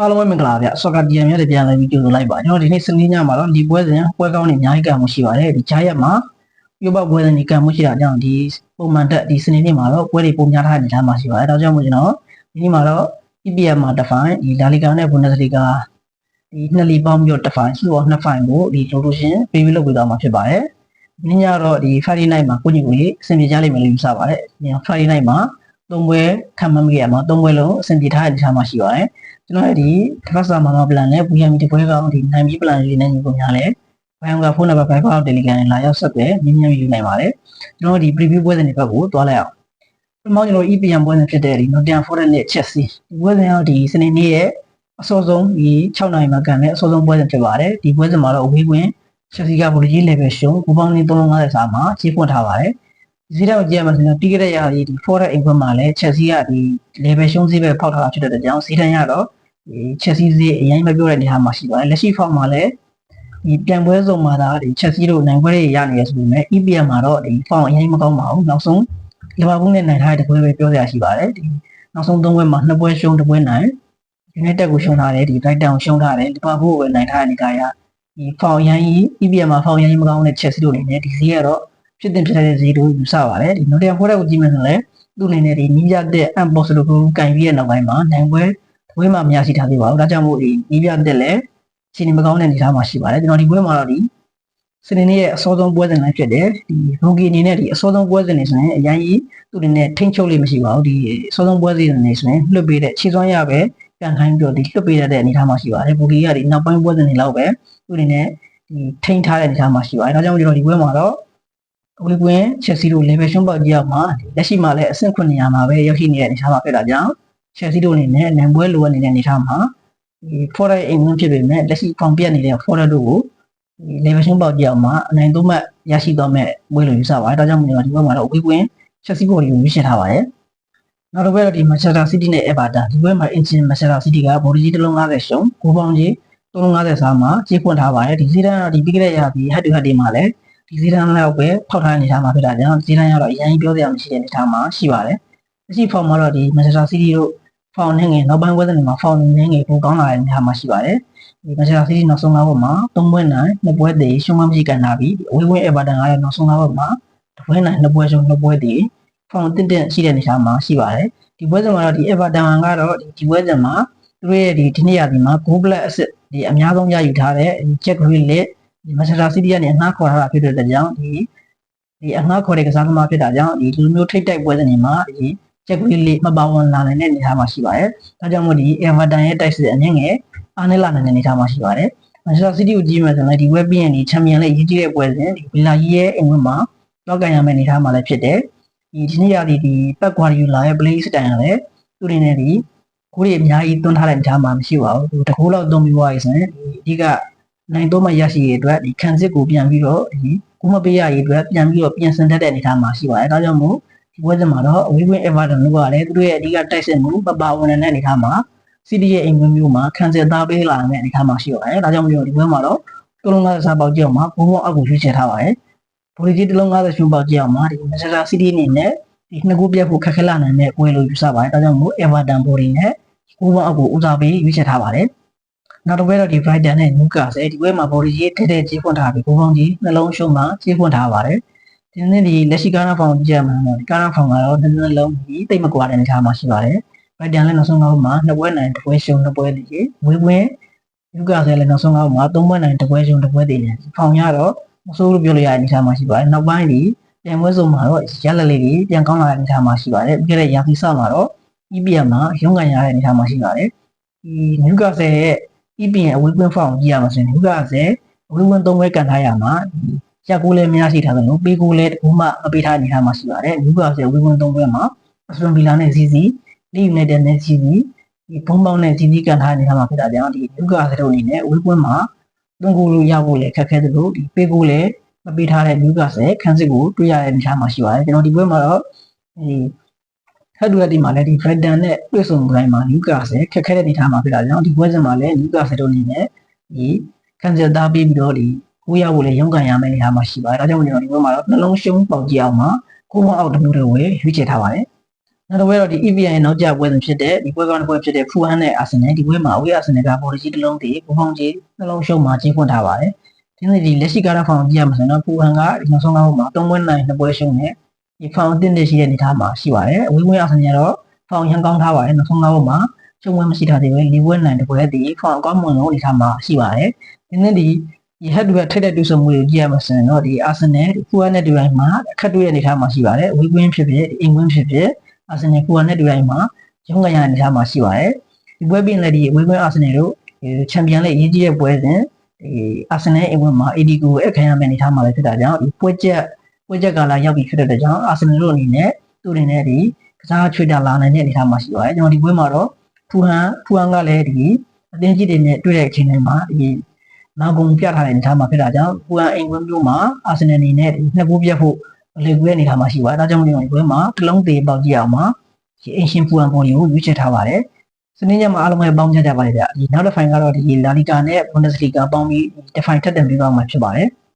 အားလုံးပဲမင်္ဂလာပါဗျဆော့ကာဒီယမ်ရဲ့ပြန်လည်ပြီးကြိုဆိုလိုက်ပါကျွန်တော်ဒီနေ့စနေညမှာတော့ဒီပွဲစဉ်ပွဲကောင်းနေအများကြီးကံမှုရှိပါတယ်ဒီဂျာရက်မှာပြုတ်ပွဲစဉ်ဒီကံမှုရှိတာကြောင့်ဒီပုံမှန်တက်ဒီစနေနေ့မှာတော့ပွဲတွေပုံများထားတဲ့အနေအထားမှာရှိပါတယ်ဒါကြောင့်မို့ကျွန်တော်ဒီနေ့မှာတော့ EPL မှာတစ်ဖိုင်ဒီလာလီဂါနဲ့ဘွန်ဒက်စလီဂါဒီနှစ်လီပေါင်းပြီးတော့တစ်ဖိုင်ဆိုတော့နှစ်ဖိုင်ကိုဒီလိုလိုရှင်ပေးပြီးလုပ်ပေးသွားမှာဖြစ်ပါတယ်ဒီညတော့ဒီ Friday night မှာကိုကြီးကိုကြီးအဆင်ပြေကြလိမ့်မယ်လို့ယူဆပါတယ်ဒီ Friday night မှာ သုံးပွဲခံမမိရမှာသုံးပွဲလုံးအဆင်ပြေထားတဲ့အနေအထားမှာရှိပါတယ်ကျွန်တော်ရဲ့ဒီတစ်ဖက်စာမှာမပလန်နဲ့ VMI ဒီပွဲကောင်ဒီနိုင်ပြီးပလန်လေးနဲ့ညီကိုများလဲဘိုင်ကဖုန်းနံပါတ်5 Telegram နဲ့လာရောက်ဆက်သွယ်မြင်းမြန်းယူနိုင်ပါတယ်ကျွန်တော်ဒီ preview ပွဲစဉ်တွေဘက်ကိုတွားလိုက်အောင်ပထမကျွန်တော် EPM ပွဲစဉ်ဖြစ်တဲ့ဒီ Nottingham Forest နဲ့ Chelsea ဒီပွဲစဉ်ကဒီစနေနေ့ရဲ့အစောဆုံးဒီ6နိုင်မှာကန်တဲ့အစောဆုံးပွဲစဉ်ဖြစ်ပါတယ်ဒီပွဲစဉ်မှာတော့အဝေးကွင်း Chelsea ကဘူလီကြီး level ရှုံးဘူပေါင်းနေ350စာမှာခြေဖွင့်ထားပါတယ် ဒီစီးတော့ကြည့်ရမှာဆိုတော့တီးခဲ့တဲ့ရာဒီ Forest အိမ်ခွင့်မှာလည်း Chelsea ကဒီ level ရှုံးစီးပဲဖောက်ထားတာဖြစ်တဲ့ကြောင့်စီးတန်းရတော့ဒီချက်စီစီအရင်မပြောတဲ့နေရာမှာရှိပါတယ်လက်ရှိဖောက်မှာလည်းဒီပြန်ပွဲစုံမှာဒါဒီချက်စီတို့နိုင်ပွဲတွေရနေရဆိုပေမဲ့ EPL မှာတော့ဒီဖောက်အရင်မကောင်းပါဘူးနောက်ဆုံးလီဗာပူးနဲ့နိုင်ထားတဲ့ပွဲပဲပြောစရာရှိပါတယ်ဒီနောက်ဆုံးသုံးပွဲမှာနှစ်ပွဲရှုံးတစ်ပွဲနိုင် United ကိုရှုံးထားတယ်ဒီ Brighton ကိုရှုံးထားတယ်လီဗာပူးကိုပဲနိုင်ထားတဲ့နေရာရဒီဖောက်ရန်ကြီး EPL မှာဖောက်ရန်ကြီးမကောင်းတဲ့ချက်စီတို့အနေနဲ့ဒီဈေးကတော့ ဖြစ်တင်ဖြစ်တဲ့ဈေးတို့ယူဆပါတယ်ဒီ Nottingham Forest ကိုကြည့်မယ်ဆိုရင်လည်းသူ့အနေနဲ့ဒီနီးရတဲ့ Impossible ကိုကင်ပြီးတဲ့နောက်ပိုင်းမှာနိုင်ပွဲဝင်းမှာမရရှိထားသေးပါဘူး။ဒါကြောင့်မို့ဒီနီးပြတက်လက်ခြေနေမကောင်းတဲ့အနေအထားမှာရှိပါတယ်။ကျွန်တော်ဒီပွဲမှာတော့ဒီစနေနေ့ရဲ့အစောဆုံးပွဲစဉ်လည်းဖြစ်တယ်။ဒီရိုဂီအနေနဲ့ဒီအစောဆုံးပွဲစဉ်နေဆိုရင်အရင်ကြီးသူ့အနေနဲ့ထိန်းချုပ်လို့မရှိပါဘူး။ဒီအစောဆုံးပွဲစဉ်နေဆိုရင်လွတ်ပေးတဲ့ခြေစွမ်းရပဲပြန်ခိုင်းပြီးတော့ဒီလွတ်ပေးရတဲ့အနေအထားမှာရှိပါတယ်။ဘူဂီကဒီနောက်ပိုင်းပွဲစဉ်တွေလောက်ပဲသူ့အနေနဲ့ဒီထိန်းထားတဲ့အနေအထားမှာရှိပါတယ်။ဒါကြောင့်မို့ကျွန်တော်ဒီပွဲမှာတော့ ဝီကွင်းချက်စီတို့ level ရှုံးပေါက်ကြီးအောင်မှာလက်ရှိမှာလည်းအဆင့်900မှာပဲရောက်ရှိနေတဲ့အနေအထားမှာဖြစ်တာကြောင့်ချက်စီတို့အနေနဲ့နံပွဲလိုအပ်နေတဲ့အနေအထားမှာဒီ foreign အိမ်ဝင်ဖြစ်ပေမဲ့လက်ရှိဖောင်ပြတ်နေတဲ့ foreign တို့ကိုဒီ level ရှုံးပေါက်ကြအောင်မှာအနိုင်သုံးမှတ်ရရှိတော့မဲ့ပွဲလိုယူဆပါတယ်။ဒါကြောင့်မို့ဒီဘက်မှာတော့ဝေးကွင်းချက်စီဘော်ဒီကိုရွေးချယ်ထားပါတယ်။နောက်တစ်ပွဲတော့ဒီ Manchester City နဲ့ Everton ဒီပွဲမှာ engine Manchester City ကဘော်ဒီကြီးတစ်လုံး50ရှုံးကိုပေါင်းကြီး350စားမှာကြေးပွင့်ထားပါတယ်။ဒီစီးတန်းတော့ဒီပြီးခဲ့တဲ့ရာသီ head to head ဒီမှာလည်း ဒီစီးတန်းလောက်ပဲဖောက်ထားတဲ့အနေအထားမှာဖြစ်တာကြောင့်စီးတန်းကတော့အရင်ပြောစရာမရှိတဲ့အနေအထားမှာရှိပါတယ်။လက်ရှိ form မှာတော့ဒီ Manchester City တို့ဖောင်နေငယ်နောက်ပိုင်းပွဲစဉ်တွေမှာဖောင်နေငယ်ပိုကောင်းလာတဲ့နေရာမှာရှိပါတယ်။ဒီမန်ချက်စတာစီးတီးနောက်ဆုံး၅ဘက်မှာ၃ပွဲနိုင်၂ပွဲတည်ရှုံးမမရှိကန်လာပြီးအဝေးဝင်းအေဗာတန်ကလည်းနောက်ဆုံး၅ဘက်မှာတစ်ပွဲနိုင်၂ပွဲရှုံး၂ပွဲတည်ဖောင်တင့်တင့်ရှိတဲ့နေရာမှာရှိပါတယ်။ဒီပွဲစဉ်မှာတော့ဒီအေဗာတန်ကတော့ဒီပွဲစဉ်မှာသူတို့ရဲ့ဒီဒီနေ့ရာသီမှာ goal black asset ဒီအများဆုံးရယူထားတဲ့ check rate လက်ဒီမန်ချက်စတာစီးတီးကနေအငှားခေါ်ထားတာဖြစ်တဲ့ကြောင့်ဒီဒီအငှားခေါ်တဲ့ကစားသမားဖြစ်တာကြောင့်ဒီလူမျိုးထိတ်တိုက်ပွဲစဉ်တွေမှာဒီချက်ကွေးလေးမပါဝင်လာနိုင်တဲ့အနေအထားမှာရှိပါတယ်။ဒါကြောင့်မို့ဒီ Everton ရဲ့တိုက်စစ်အငင်းငယ်အားနည်းလာနိုင်တဲ့အနေအထားမှာရှိပါတယ်။ Manchester City ကိုကြည့်မယ်ဆိုရင်ဒီ Web ပြီးရင်ဒီ Champion လေးရည်ကြီးတဲ့ပွဲစဉ်ဒီ Villa ကြီးရဲ့အင်ဝင်မှာတော့ကန်ရမယ့်အနေအထားမှာလည်းဖြစ်တယ်။ဒီဒီနေ့ရာဒီဒီ Pep Guardiola ရဲ့ play style ကလည်းသူ့အနေနဲ့ဒီကိုရီအများကြီးသွန်းထားတဲ့အနေအထားမှာမရှိပါဘူး။တကူလောက်သွန်းပြီးသွားပြီဆိုရင်ဒီအဓိက နိုင်တော့မှရရှိရတဲ့အတွက်ဒီခံစစ်ကိုပြန်ပြီးတော့ဒီကိုမပေးရရေးအတွက်ပြန်ပြီးတော့ပြင်ဆင်တတ်တဲ့အနေအထားမှာရှိပါတယ်။ဒါကြောင့်မို့ဒီပွဲစဉ်မှာတော့အဝေးကွင်း Everton တို့ကလည်းသူတို့ရဲ့အဓိကတိုက်စစ်မှုပပဝင်တဲ့အနေအထားမှာ City ရဲ့အိမ်ကွင်းမျိုးမှာခံစစ်သားပေးလာတဲ့အနေအထားမှာရှိပါတယ်။ဒါကြောင့်မလို့ဒီပွဲမှာတော့တုံးလုံး50စားပေါက်ကြအောင်မှာဘုံဘုံအောက်ကိုရွေးချယ်ထားပါတယ်။ဗိုလ်ကြီးတလုံး50ရှုံးပေါက်ကြအောင်မှာဒီ Manchester City အနေနဲ့ဒီနှစ်ခုပြတ်ဖို့ခက်ခဲလာနိုင်တဲ့ပွဲလို့ယူဆပါတယ်။ဒါကြောင့်မို့ Everton ဘော်ဒီနဲ့ဘုံဘုံအောက်ကိုဦးစားပေးရွေးချယ်ထားပါတယ်။ နောက်တစ်ပွဲတော့ဒီ Brighton နဲ့ Newcastle ဒီပွဲမှာဘော်ဒီကြီးထဲထဲကြီးဖွင့်ထားပြီးဘုံဘုံကြီးနှလုံးရှုံးမှာကြီးဖွင့်ထားပါတယ်။ဒီနေ့ဒီလက်ရှိကားနာဖောင်ကြည့်ရမှာတော့ဒီကားနာဖောင်ကတော့တစ်နှစ်လုံးဒီတိတ်မကွာတဲ့အနေအထားမှာရှိပါတယ်။ဗိုက်တန်လည်းနောက်ဆုံးတော့မှာနှစ်ပွဲနိုင်တစ်ပွဲရှုံးနှစ်ပွဲတည်ဝေးပွဲယူကာဆယ်လည်းနောက်ဆုံးတော့မှာသုံးပွဲနိုင်တစ်ပွဲရှုံးတစ်ပွဲတည်နေဖောင်ရတော့မဆိုးလို့ပြောလို့ရတဲ့အနေအထားမှာရှိပါတယ်။နောက်ပိုင်းဒီပြန်ပွဲစုံမှာတော့ရလက်လေးကြီးပြန်ကောင်းလာတဲ့အနေအထားမှာရှိပါတယ်။ပြီးခဲ့တဲ့ရာသီစမှာတော့ EPL မှာရုံးကန်ရတဲ့အနေအထားမှာရှိပါတယ်။ဒီယူကာဆယ်ရဲ့ EPL အဝေးကွင်းဖောင်ကြည့်ရမှာဆိုရင်ယူကာဆယ်အဝေးကွင်းသုံးပွဲကန်ထားရမှာဒီရက်ကိုလည်းမရရှိထားသလိုပေးကိုလည်းတကူမှမပေးထားအနေထားမှာရှိပါတယ်။နယူကာဆယ်ဝီဝင်သုံးပွဲမှာအစတွန်ဗီလာနဲ့စီစီလီယူနိုက်တက်နဲ့စီစီဒီဘုံပေါင်းနဲ့စီစီကန်ထားအနေထားမှာဖြစ်တာကြောင့်ဒီနယူကာဆယ်တို့အနေနဲ့ဝီကွင်းမှာသွန်ကိုလိုရဖို့လည်းခက်ခဲသလိုဒီပေးကိုလည်းမပေးထားတဲ့နယူကာဆယ်ခန်းစစ်ကိုတွေ့ရတဲ့အနေထားမှာရှိပါတယ်။ကျွန်တော်ဒီပွဲမှာတော့ဒီ ဟက်ဒူရက်ဒီမှာလည်းဒီ Brighton နဲ့တွေ့ဆုံတိုင်းမှာနယူကာဆယ်ခက်ခဲတဲ့အနေထားမှာဖြစ်တာကြောင့်ဒီပွဲစဉ်မှာလည်းနယူကာဆယ်တို့အနေနဲ့ဒီခန်းစစ်သားပေးပြီးတော့ဒီကိုရဖို့လည်းရုန်းကန်ရမယ့်နေရာမှာရှိပါတယ်။ဒါကြောင့်ကျွန်တော်ဒီဘက်မှာတော့နှလုံးရှုံးပေါက်ကြည့်အောင်မှာကိုမအောက်တစ်မျိုးတွေဝယ်ရွေးချယ်ထားပါတယ်နောက်တစ်ပွဲတော့ဒီ EPL ရဲ့နောက်ကျပွဲစဉ်ဖြစ်တဲ့ဒီပွဲကောင်းတစ်ပွဲဖြစ်တဲ့ဖူဟန်နဲ့အာဆင်နယ်ဒီပွဲမှာအဝေးအာဆင်နယ်ကဘော်လကြီးတစ်လုံးတည်ဘူဖောင်းကြီးနှလုံးရှုံးမှာကြီးဖွင့်ထားပါတယ်ဒီနေ့ဒီလက်ရှိကားဖောင်ကြည့်ရမှာဆိုရင်တော့ဖူဟန်ကဒီနောက်ဆုံးကားမှာ3ပွဲနိုင်2ပွဲရှုံးနေ ဒီဖောင်အသင့်တရှိတဲ့အနေအထားမှာရှိပါတယ်အဝေးပွဲအာဆင်နယ်ကတော့ဖောင်ရန်ကောင်းထားပါတယ်နောက်ဆုံးကားမှာရှုံးပွဲမရှိထားသေးဘူး၄ပွဲနိုင်2ပွဲတည်ဖောင်အကောင်းမွန်ဆုံးအနေအထားမှာရှိပါတယ်ဒီနေ့ဒီဒီဟက်ဒူကထိတဲ့တူဆုံမှုကိုကြည့်ရမှာဆိုရင်တော့ဒီအာဆင်နယ်ဖူဟန်နဲ့ဒီတိုင်းမှာအခက်တွေ့တဲ့အနေအထားမှာရှိပါတယ်အဝေးကွင်းဖြစ်ဖြစ်အင်ကွင်းဖြစ်ဖြစ်အာဆင်နယ်ကူဝါနဲ့တူတိုင်းမှာရုံးကန်ရတဲ့အနေအထားမှာရှိပါတယ်ဒီပွဲပြင်လည်းဒီအဝေးပွဲအာဆင်နယ်တို့ချန်ပီယံလိအရေးကြီးတဲ့ပွဲစဉ်ဒီအာဆင်နယ်အင်ဝင်မှာ AD ကိုအခမ်းရမယ့်အနေအထားမှာလည်းဖြစ်တာကြောင့်ဒီပွဲချက် ပွဲချက်ကာလရောက်ပြီဖြစ်တဲ့အတွက်ကြောင့်အာဆင်နယ်တို့အနေနဲ့သူ့အနေနဲ့ဒီကစားချွေတာလာနိုင်တဲ့အနေအထားမှာရှိပါတယ်ကျွန်တော်ဒီပွဲမှာတော့ဖူဟန်ဖူဟန်ကလည်းဒီအသင်းကြီးတွေနဲ့တွေ့တဲ့အချိန်တိုင်းမှာဒီနောက်ကုန်ပြထားတဲ့အနေအထားမှာဖြစ်တာကြောင့်ဖူဟန်အင်ကွင်းမျိုးမှာအာဆင်နယ်အနေနဲ့ဒီနှစ်ဘူးပြတ်ဖို့လေကွေးအနေအထားမှာရှိပါတယ်ဒါကြောင့်မလို့ဒီပွဲမှာတစ်လုံးသေးပေါက်ကြည့်အောင်ပါဒီအင်ရှင်ပူအန်ပေါ်ကိုရွေးချယ်ထားပါတယ်။စနေညမှာအားလုံးပဲပေါင်းကြကြပါတယ်ဗျ။ဒီနောက်တစ်ဖိုင်ကတော့ဒီလာလီဂါနဲ့ဘွန်ဒက်စလီဂါပေါင်းပြီးတစ်ဖိုင်ထပ်တင်ပြီးတော့မှဖြစ်ပါတယ်။